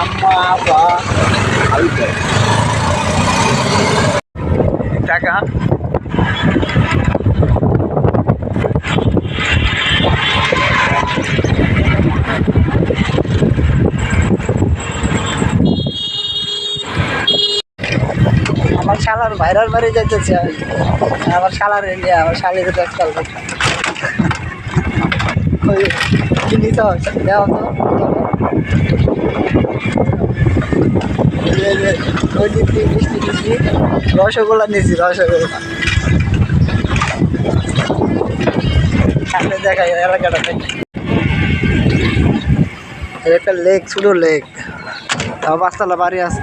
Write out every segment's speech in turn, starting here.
আম্মা আমার শালার ভাইরাল বাড়ি যাইতেছে। আমার শালার ইন্ডিয়া আমার শালির দেখতাল চিনি তো দেওয়া তো এই যে, ওই রসগোল্লা নিয়েছি রসগোল্লা এলাকাটা একটা লেক ছোট লেক তাও পাঁচতলা বাড়ি আছে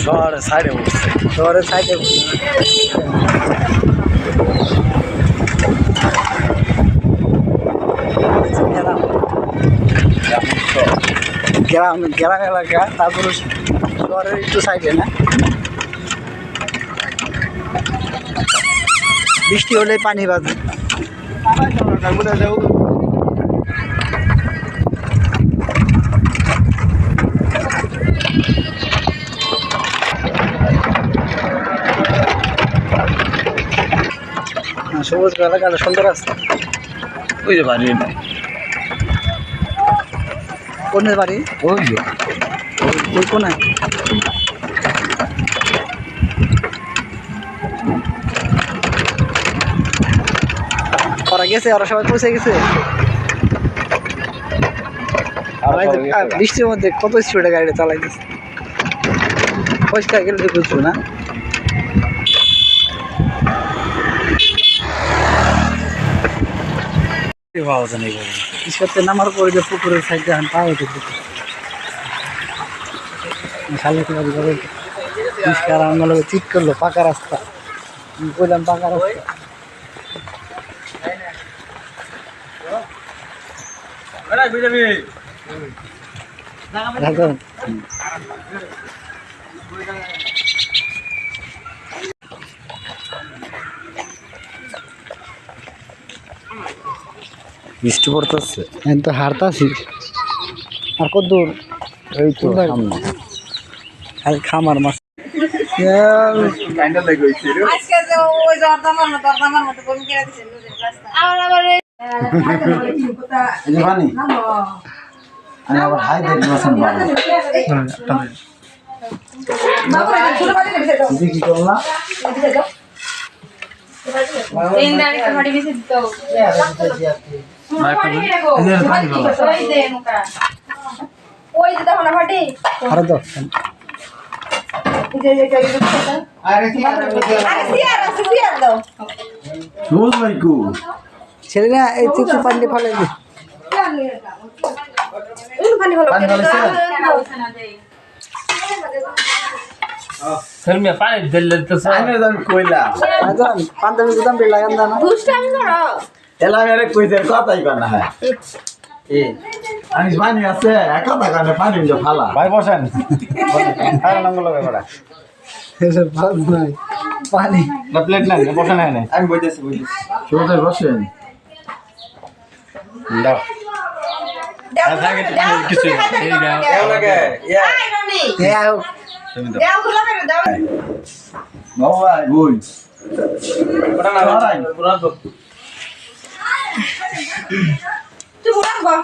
শহরের সাইডে শহরের সাইডে গ্রাম গ্রাম এলাকা তারপরে শহরের একটু সাইডে না? বৃষ্টি হলে পানি হ্যাঁ, সবুজ এলাকাটা সুন্দর আছে। যে বাড়ি। নাই কোনের বাড়ি? ওই ওই কোনায়? ওরা গেছে ওরা সবাই পৌঁছে গেছে। বৃষ্টির মধ্যে কত স্পিডে গাড়িটা চালাইতেছে। পরিষ্কার গেলে বুঝব না। পাওয়া যায় নাই বলে ঈশ্বরতে নামার পরে যে পুকুরের সাইডে আমি পাওয়া যেত শালে তো বাড়ি করে পরিষ্কার আমার চিট করল পাকা রাস্তা। আমি পাকা রাস্তা। রাখুন। বৃষ্টি পড়তেছে আমি তো হারতাছি আর কত দূর এই তো? সামনে খালি খামার মাছ কি করলা তিন দাঁড়ি আরও এই চিত্র পান্ডে ফেলে দি। এই পানি হলো পানি হলো স্যার? ফিল্মে পানি দিলে তো আমি তো কইলা আজান পান্ডামি গুদাম বে লাগান দাও না দুষ্টামি করো এলা মেরে কইতে কথাই কর না হ্যাঁ। এ। আমি পানি আছে? একা টাকা না পানি ফালা। ভাই বসেন। নাই। পানি। প্লেট নেন বসেন এখানে। আমি বইতেছি বইতেছি। সোজা বসেন। দাও। দাও কিছু বাবা বই। তুই মুড়া গো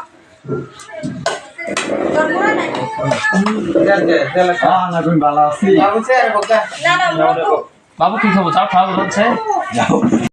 তোর মুড়া নাই? হ্যাঁ না তুমি ভালো আছি। না না মুড়া তো। বাবু কি খবর? চাপ খাওয়া হচ্ছে। যাও।